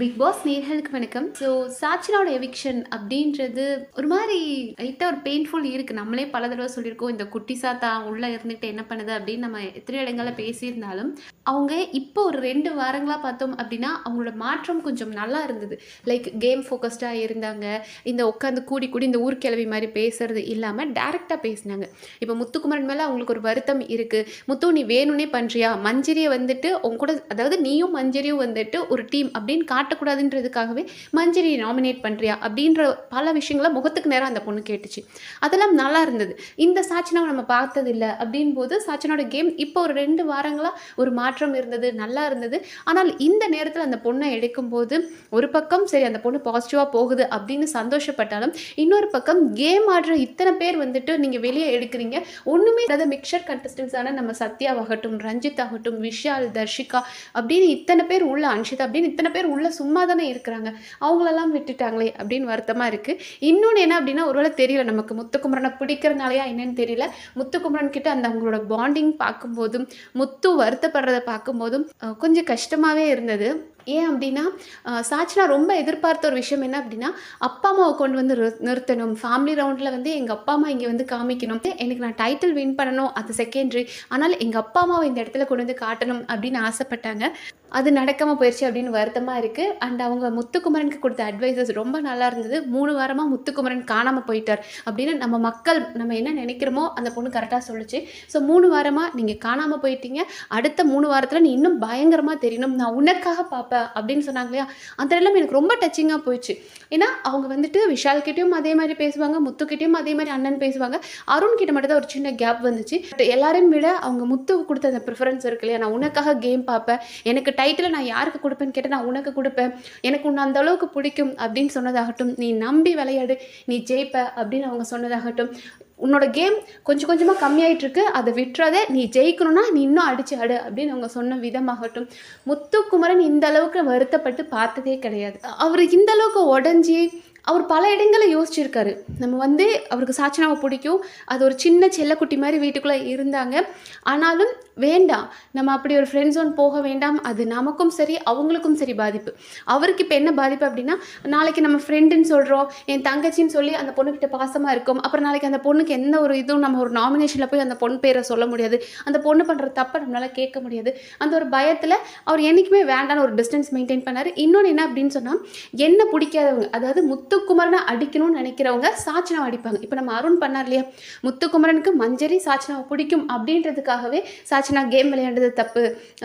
Big pass நேர்களுக்கு வணக்கம். So சாச்சினோட eviction அப்படின்றது ஒரு மாதிரி லைட்டாக ஒரு பெயின்ஃபுல் இருக்குது நம்மளே பல தடவை சொல்லியிருக்கோம் இந்த குட்டி சாத்தா உள்ளே இருந்துட்டு என்ன பண்ணுது அப்படின்னு நம்ம எத்தனை இடங்களில் பேசியிருந்தாலும் அவங்க இப்போ ஒரு ரெண்டு வாரங்களாக பார்த்தோம் அப்படின்னா அவங்களோட மாற்றம் கொஞ்சம் நல்லா இருந்தது. லைக் கேம் ஃபோக்கஸ்டாக இருந்தாங்க. இந்த உட்காந்து கூடி கூடி இந்த ஊர்க்கிழவி மாதிரி பேசுறது இல்லாமல் டேரெக்டாக பேசினாங்க. இப்போ முத்துக்குமரன் மேலே அவங்களுக்கு ஒரு வருத்தம் இருக்குது முத்து நீ வேணும்னே பண்ணுறியா மஞ்சரியை வந்துட்டு உங்க கூட அதாவது நீயும் மஞ்சரியும் வந்துட்டு ஒரு டீம் அப்படின்னு காட்டக்கூடாதுன்றதுக்காகவே மஞ்சரி நாமினேட் பண்ணுறியா அப்படின்ற பல விஷயங்களை முகத்துக்கு நேரம் அந்த பொண்ணு கேட்டுச்சு. அதெல்லாம் நல்லா இருந்தது. இந்த சாச்சனாவை நம்ம பார்த்ததில்ல அப்படின் போது சாச்சனோட கேம் இப்போ ஒரு ரெண்டு வாரங்களாக ஒரு மாற்றம் இருந்தது நல்லா இருந்தது. ஆனால் இந்த நேரத்தில் அந்த பொண்ணை எடுக்கும்போது ஒரு பக்கம் சரி அந்த பொண்ணு பாசிட்டிவாக போகுது அப்படின்னு சந்தோஷப்பட்டாலும் இன்னொரு பக்கம் கேம் ஆடுற இத்தனை பேர் வந்துட்டு நீங்கள் வெளியே எடுக்கிறீங்க. ஒன்றுமே அதாவது மிக்சர் கண்டஸ்டன்ஸான நம்ம சத்யாவாகட்டும் ரஞ்சித் ஆகட்டும் விஷால் தர்ஷிகா அப்படின்னு இத்தனை பேர் உள்ள அன்ஷிதா அப்படின்னு இத்தனை பேர் உள்ள சும்மா தானே இருக்கிறாங்க. அவங்களெல்லாம் விட்டுட்டாங்களே அப்படின்னு வருத்தமாக இருக்குது இன்னொன்று என்ன அப்படின்னா ஒருவேளை தெரியல நமக்கு முத்துக்குமரனை பிடிக்கிறனாலையா என்னன்னு தெரியல. முத்துக்குமரன் கிட்ட அந்த அவங்களோட பாண்டிங் பார்க்கும்போதும் முத்து வருத்தப்படுறதை பார்க்கும்போதும் கொஞ்சம் கஷ்டமாகவே இருந்தது. ஏன் அப்படின்னா சாச்சினா சாச்சனா ரொம்ப எதிர்பார்த்த ஒரு விஷயம் என்ன அப்படின்னா அப்பா அம்மாவை கொண்டு வந்து நிறுத்தணும். ஃபேமிலி ரவுண்டில் வந்து எங்கள் அப்பா அம்மா இங்கே வந்து காமிக்கணும். எனக்கு நான் டைட்டில் வின் பண்ணணும் அது செகண்டரி ஆனால் எங்கள் அப்பா அம்மாவை இந்த இடத்துல கொண்டு வந்து காட்டணும் அப்படின்னு ஆசைப்பட்டாங்க. அது நடக்காமல் போயிடுச்சு அப்படின்னு வருத்தமாக இருக்குது அண்ட் அவங்க முத்துக்குமரனுக்கு கொடுத்த அட்வைசஸ் ரொம்ப நல்லா இருந்தது. மூணு வாரமாக முத்துக்குமரன் காணாமல் போயிட்டார் அப்படின்னு நம்ம மக்கள் நம்ம என்ன நினைக்கிறோமோ அந்த பொண்ணு கரெக்டாக சொல்லுச்சு. ஸோ மூணு வாரமாக நீங்கள் காணாமல் போயிட்டீங்க. அடுத்த மூணு வாரத்தில் நீ இன்னும் பயங்கரமாக தெரியணும். நான் உனக்காக பார்ப்பேன் அப்படின்னு சொன்னாங்க இல்லையா? அந்த எல்லாம் எனக்கு ரொம்ப டச்சிங்காக போயிடுச்சு. ஏன்னா அவங்க வந்துட்டு விஷால்கிட்டையும் அதே மாதிரி பேசுவாங்க முத்துக்கிட்டையும் அதே மாதிரி அண்ணன் பேசுவாங்க. அருண் கிட்ட மட்டும் தான் ஒரு சின்ன கேப் வந்துச்சு. பட் எல்லாரையும் விட அவங்க முத்துக்கு கொடுத்த அந்த ப்ரிஃபரன்ஸ் இருக்கு இல்லையா? நான் உனக்காக கேம் பார்ப்பேன். எனக்கு டைட்டில் நான் யாருக்கு கொடுப்பேன்னு கேட்டால் நான் உனக்கு கொடுப்பேன். எனக்கு உன்னை அந்த அளவுக்கு பிடிக்கும் அப்படின்னு சொன்னதாகட்டும் நீ நம்பி விளையாடு நீ ஜெயிப்ப அப்படின்னு அவங்க சொன்னதாகட்டும். உன்னோட கேம் கொஞ்சம் கொஞ்சமாக கம்மியாயிட்டுருக்கு அதை விட்டுறதே நீ ஜெயிக்கணும்னா நீ இன்னும் அடிச்சு ஆடு அப்படின்னு அவங்க சொன்ன விதமாகட்டும். முத்துக்குமரன் இந்த அளவுக்கு வருத்தப்பட்டு பார்த்ததே கிடையாது. அவர் இந்த அளவுக்கு உடஞ்சி அவர் பல இடங்களை யோசிச்சிருக்காரு. நம்ம வந்து அவருக்கு சாச்சனாவை பிடிக்கும். அது ஒரு சின்ன செல்லக்குட்டி மாதிரி வீட்டுக்குள்ளே இருந்தாங்க. ஆனாலும் வேண்டாம். நம்ம அப்படி ஒரு ஃப்ரெண்ட் ஜோன் போக வேண்டாம். அது நமக்கும் சரி அவங்களுக்கும் சரி பாதிப்பு. அவருக்கு இப்போ என்ன பாதிப்பு அப்படின்னா நாளைக்கு நம்ம ஃப்ரெண்டுன்னு சொல்கிறோம் என் தங்கச்சின்னு சொல்லி அந்த பொண்ணுக்கிட்ட பாசமாக இருக்கும். அப்புறம் நாளைக்கு அந்த பொண்ணுக்கு எந்த ஒரு இதுவும் நம்ம ஒரு நாமினேஷனில் போய் அந்த பொண்ணு பேரை சொல்ல முடியாது. அந்த பொண்ணு பண்ணுற தப்பை நம்மளால் கேட்க முடியாது. அந்த ஒரு பயத்தில் அவர் என்றைக்குமே வேண்டான ஒரு டிஸ்டன்ஸ் மெயின்டைன் பண்ணார். இன்னொன்று என்ன அப்படின்னு சொன்னால் என்ன பிடிக்காதவங்க அதாவது முத்துக்குமரனை அடிக்கணும்னு நினைக்கிறவங்க சாச்சனாவை அடிப்பாங்க. இப்போ நம்ம அருண் பண்ணார் இல்லையா? முத்துக்குமரனுக்கு மஞ்சரி சாச்சனாவை பிடிக்கும் அப்படின்றதுக்காகவே சாச்சனா கேம் விளையாண்டது தப்பு.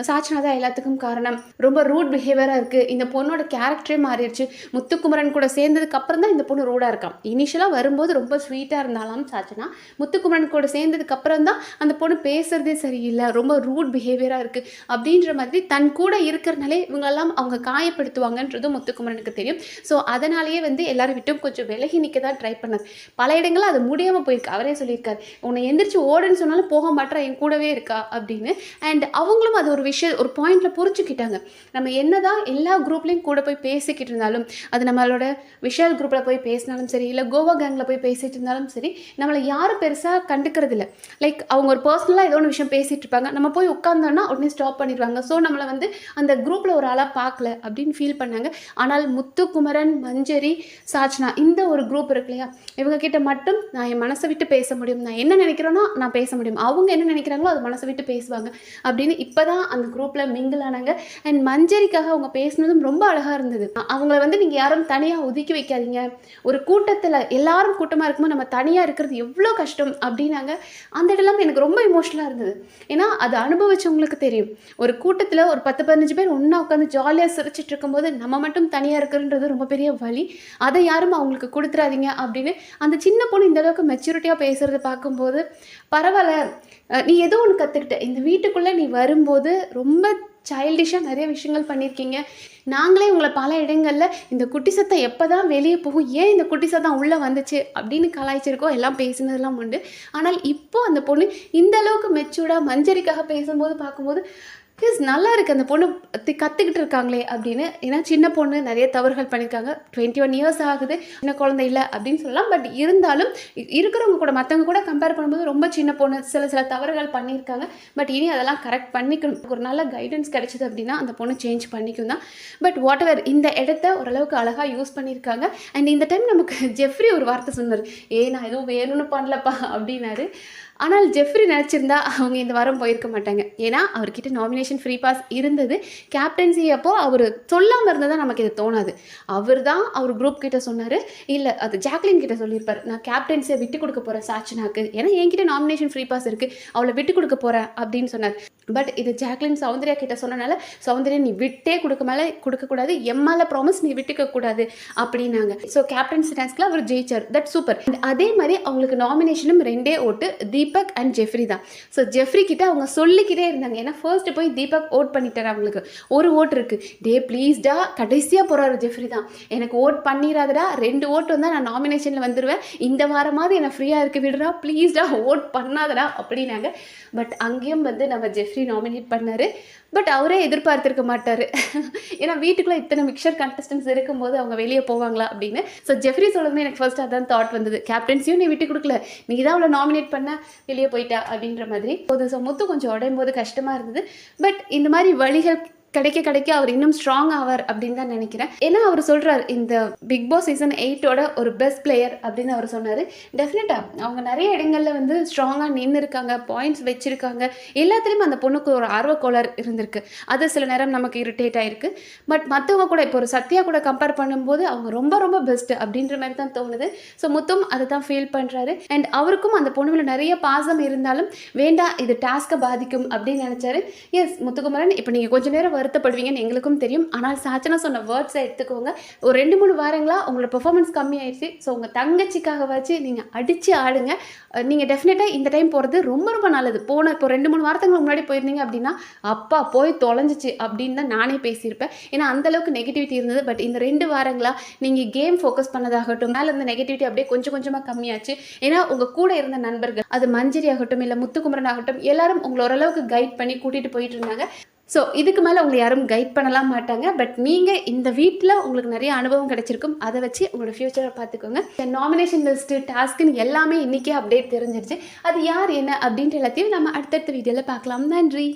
சாச்சனா தான் எல்லாத்துக்கும் காரணம். ரொம்ப ரூட் பிஹேவியராக இருக்குது இந்த பொண்ணோட கேரக்டரே மாறிடுச்சு. முத்துக்குமரன் கூட சேர்ந்ததுக்கு அப்புறம் தான் இந்த பொண்ணு ரூடாக இருக்கான் இனிஷியலாக வரும்போது ரொம்ப ஸ்வீட்டாக இருந்தாலும் சாச்சனா முத்துக்குமரன் கூட சேர்ந்ததுக்கு அப்புறம் தான் அந்த பொண்ணு பேசுகிறதே சரியில்லை. ரொம்ப ரூட் பிஹேவியராக இருக்குது அப்படின்ற மாதிரி தன் கூட இருக்கிறனாலே இவங்கெல்லாம் அவங்க காயப்படுத்துவாங்கன்றதும் முத்துக்குமரனுக்கு தெரியும். ஸோ அதனாலேயே வந்து எல்லாரும் விட்டும் கொஞ்சம் விலகி நிற்க தான் ட்ரை பண்ணார் பல இடங்களில் அது முடியாமல் போயிருக்கு. அவரே சொல்லியிருக்காரு உன்னை எந்திரிச்சு ஓடுன்னு சொன்னாலும் போக மாட்டேற என் கூடவே இருக்கா? அப்படின்னு. அண்ட் அவங்களும் அது ஒரு விஷயம் ஒரு பாயிண்டில் புரிஞ்சுக்கிட்டாங்க. நம்ம என்ன தான் எல்லா குரூப்லேயும் கூட போய் பேசிக்கிட்டு இருந்தாலும் அது நம்மளோட விஷால் குரூப்பில் போய் பேசினாலும் சரி இல்லை கோவா கேங்கில் போய் பேசிகிட்டு இருந்தாலும் சரி நம்மளை யாரும் பெருசாக கண்டுக்கிறது இல்லை. லைக் அவங்க ஒரு பர்சனலாக ஏதோ ஒன்று விஷயம் பேசிகிட்டு இருப்பாங்க. நம்ம போய் உட்காந்தோன்னா உடனே ஸ்டாப் பண்ணிடுவாங்க. ஸோ நம்மளை வந்து அந்த குரூப்பில் ஒரு ஆளாக பார்க்கல அப்படின்னு ஃபீல் பண்ணாங்க. ஆனால் முத்துக்குமரன் மஞ்சரி சாச்சனா இந்த ஒரு குரூப் இருக்கு இல்லையா? இவங்க கிட்ட மட்டும் நான் என் மனசை விட்டு பேச முடியும். நான் என்ன நினைக்கிறேனோ நான் பேச முடியும். அவங்க என்ன நினைக்கிறாங்களோ அது மனசை விட்டு பேசுவாங்க. அப்படின்னு இப்போ தான் அந்த குரூப்பில் மிங்கிள் ஆனாங்க. அண்ட் மஞ்சரிக்காக அவங்க பேசினதும் ரொம்ப அழகாக இருந்தது. அவங்கள வந்து நீங்கள் யாரும் தனியாக ஒதுக்கி வைக்காதீங்க. ஒரு கூட்டத்தில் எல்லாரும் கூட்டமாக இருக்கும்போது நம்ம தனியாக இருக்கிறது எவ்வளோ கஷ்டம் அப்படின்னாங்க. அந்த இடம்லாம் எனக்கு ரொம்ப இமோஷனலாக இருந்தது. ஏன்னா அது அனுபவிச்சவங்களுக்கு தெரியும். ஒரு கூட்டத்தில் ஒரு பத்து பதினஞ்சு பேர் ஒன்றா உட்காந்து ஜாலியாக சிரிச்சிட்டு இருக்கும்போது நம்ம மட்டும் தனியாக இருக்கிறன்றது ரொம்ப பெரிய வழி அது அதை யாரும் அவங்களுக்கு கொடுத்துறாதீங்க அப்படின்னு அந்த சின்ன பொண்ணு இந்த அளவுக்கு மெச்சூரிட்டியாக பேசுகிறத பார்க்கும்போது பரவாயில்ல நீ ஏதோ ஒன்று கற்றுக்கிட்ட இந்த வீட்டுக்குள்ளே நீ வரும்போது ரொம்ப சைல்டிஷாக நிறைய விஷயங்கள் பண்ணியிருக்கீங்க. நாங்களே உங்களை பல இடங்களில் இந்த குட்டி சத்தம் எப்போ தான் வெளியே போகும் ஏன் இந்த குட்டி சத்தம் உள்ளே வந்துச்சு அப்படின்னு கலாய்ச்சிருக்கோம் எல்லாம் பேசினதெல்லாம் உண்டு. ஆனால் இப்போது அந்த பொண்ணு இந்த அளவுக்கு மெச்சூர்டாக மஞ்சரிக்காக பேசும்போது பார்க்கும்போது எஸ் நல்லா இருக்குது அந்த பொண்ணு கற்றுக்கிட்டு இருக்காங்களே அப்படின்னு. ஏன்னா சின்ன பொண்ணு நிறைய தவறுகள் பண்ணியிருக்காங்க. டுவெண்ட்டி ஒன் இயர்ஸ் ஆகுது. சின்ன குழந்தை இல்லை அப்படின்னு சொல்லலாம். பட் இருந்தாலும் இருக்கிறவங்க கூட மற்றவங்க கூட கம்பேர் பண்ணும்போது ரொம்ப சின்ன பொண்ணு சில சில தவறுகள் பண்ணியிருக்காங்க. பட் இனி அதெல்லாம் கரெக்ட் பண்ணிக்கணும். ஒரு நல்ல கைடன்ஸ் கிடைச்சது அப்படின்னா அந்த பொண்ணு சேஞ்ச் பண்ணிக்கும் தான். பட் வாட் எவர் இந்த இடத்த ஓரளவுக்கு அழகாக யூஸ் பண்ணியிருக்காங்க. அண்ட் இந்த டைம் நமக்கு ஜெஃப்ரி ஒரு வார்த்தை சொன்னார். ஏ நான் எதுவும் வேணும்னு பண்ணலப்பா அப்படின்னாரு. ஆனால் ஜெஃப்ரி நினச்சிருந்தா அவங்க இந்த வாரம் போயிருக்க மாட்டாங்க. ஏன்னா அவர்கிட்ட நாமினேஷன் ஃப்ரீ பாஸ் இருந்தது. கேப்டன்சி அப்போ அவர் சொல்லாமல் இருந்ததா நமக்கு இது தோணாது. அவர் தான் அவர் குரூப் கிட்ட சொன்னார். இல்லை அது ஜாக்லின் கிட்ட சொல்லியிருப்பார். நான் கேப்டன்சியை விட்டு கொடுக்க போகிறேன் சாச்சனாக்கு ஏன்னா என்கிட்ட நாமினேஷன் ஃப்ரீ பாஸ் இருக்குது அவளை விட்டு கொடுக்க போகிறேன் அப்படின்னு சொன்னார். பட் இது ஜாக்லின் சௌந்தர்யா கிட்ட சொன்னனால சௌந்தர்யா நீ விட்டே கொடுக்க மேலே கொடுக்கக்கூடாது எம்மால ப்ராமிஸ் நீ விட்டுக்க கூடாது. அப்படின்னாங்க. ஸோ கேப்டன்சி டாஸ்கில் அவர் ஜெயிச்சார். தட் சூப்பர் அதே மாதிரி அவங்களுக்கு நாமினேஷனும் ரெண்டே ஓட்டு தீபக் அண்ட் ஜெஃப்ரி தான். ஸோ ஜெஃப்ரி கிட்ட அவங்க சொல்லிக்கிட்டே இருந்தாங்க. ஏன்னா ஃபர்ஸ்ட் போய் தீபக் ஓட் பண்ணிட்டார் அவங்களுக்கு. ஒரு ஓட்டு இருக்கு. டே ப்ளீஸ்டா கடைசியாக போகிறாரு ஜெஃப்ரி தான். எனக்கு ஓட் பண்ணிடாதடா ரெண்டு ஓட்டு வந்தால் நான் நாமினேஷனில் வந்துடுவேன் இந்த வாரமாவது என்னை ஃப்ரீயாக இருக்க விடுறா. ப்ளீஸ்டா ஓட் பண்ணாதடா. அப்படின்னாங்க. பட் அங்கேயும் வந்து நம்ம ஜெஃப்ரி நாமினேட் பண்ணார். பட் அவரே எதிர்பார்த்திருக்க மாட்டார். ஏன்னா வீட்டுக்குள்ளே இத்தனை மிக்சர் கண்டஸ்டன்ஸ் இருக்கும்போது அவங்க வெளியே போவாங்களா அப்படின்னு. ஸோ ஜெஃப்ரி சொல்லுறது எனக்கு ஃபர்ஸ்ட் அதான் தாட் வந்தது. கேப்டன்சியும் நீ விட்டு கொடுக்கல. நீ தான் அவளை நாமினேட் பண்ண வெளியே போயிட்டா அப்படின்ற மாதிரி. போது ஸோ முத்து கொஞ்சம் உடையும் போது கஷ்டமாக இருந்தது. பட் இந்த மாதிரி வழிகள் கிடைக்க கிடைக்க அவர் இன்னும் ஸ்ட்ராங் ஆவார் அப்படின்னு தான் நினைக்கிறேன். ஏன்னா அவர் சொல்கிறார் இந்த பிக் பாஸ் சீசன் எயிட்டோட ஒரு பெஸ்ட் பிளேயர் அப்படின்னு அவர் சொன்னார். டெஃபினட்டாக அவங்க நிறைய இடங்களில் வந்து ஸ்ட்ராங்காக நின்று இருக்காங்க பாயிண்ட்ஸ் வச்சுருக்காங்க. எல்லாத்துலேயுமே அந்த பொண்ணுக்கு ஒரு ஆர்வக்கோளாறு இருந்திருக்கு. அது சில நேரம் நமக்கு இரிட்டேட் ஆகிருக்கு பட் மற்றவங்க கூட இப்போ ஒரு சத்யா கூட கம்பேர் பண்ணும்போது அவங்க ரொம்ப ரொம்ப பெஸ்ட்டு அப்படின்ற மாதிரி தான் தோணுது. ஸோ முத்தும் அதை தான் ஃபீல் பண்ணுறாரு அண்ட் அவருக்கும் அந்த பொண்ணு நிறைய பாசம் இருந்தாலும் வேண்டாம் இது டாஸ்க்கை பாதிக்கும் அப்படின்னு நினச்சாரு. எஸ் முத்துக்குமரன் இப்போ நீங்கள் கொஞ்ச நேரம் வருத்தப்படுவீங்கன்னு எங்களுக்கும் தெரியும். ஆனால் சாச்சனா சொன்ன வேர்ட்ஸை எடுத்துக்கோங்க. ஒரு ரெண்டு மூணு வாரங்களா உங்களோட பெர்ஃபார்மன்ஸ் கம்மியாயிடுச்சு ஸோ உங்கள் தங்கச்சிக்காக வச்சு நீங்கள் அடித்து ஆடுங்க நீங்கள் டெஃபினட்டாக இந்த டைம் போகிறது ரொம்ப ரொம்ப நல்லது. போன இப்போ ரெண்டு மூணு வாரத்துக்கு முன்னாடி போயிருந்தீங்க அப்படின்னா அப்பா போய் தொலைஞ்சிச்சு அப்படின்னு தான் நானே பேசியிருப்பேன். ஏன்னா அந்த அளவுக்கு நெகட்டிவிட்டி இருந்தது. பட் இந்த ரெண்டு வாரங்களா நீங்கள் கேம் ஃபோக்கஸ் பண்ணதாகட்டும் மேலே இருந்த நெகட்டிவிட்டி அப்படியே கொஞ்சம் கொஞ்சமாக கம்மியாச்சு. ஏன்னா உங்கள் கூட இருந்த நண்பர்கள் அது மஞ்சரி ஆகட்டும் இல்லை முத்துக்குமரன் ஆகட்டும் எல்லாரும் உங்களை ஓரளவுக்கு கைட் பண்ணி கூட்டிகிட்டு போயிட்டு இருந்தாங்க. ஸோ இதுக்கு மேலே உங்களை யாரும் கைட் பண்ணலாம் மாட்டாங்க. பட் நீங்கள் இந்த வீட்டில் உங்களுக்கு நிறைய அனுபவம் கிடைச்சிருக்கும். அதை வச்சு உங்களோட ஃப்யூச்சரை பார்த்துக்கோங்க. நாமினேஷன் லிஸ்ட்டு டாஸ்க்குன்னு எல்லாமே இன்றைக்கே அப்டேட் தெரிஞ்சிருச்சு. அது யார் என்ன அப்படின்ற எல்லாத்தையும் நம்ம அடுத்தடுத்த வீடியோவில் பார்க்கலாம். நன்றி.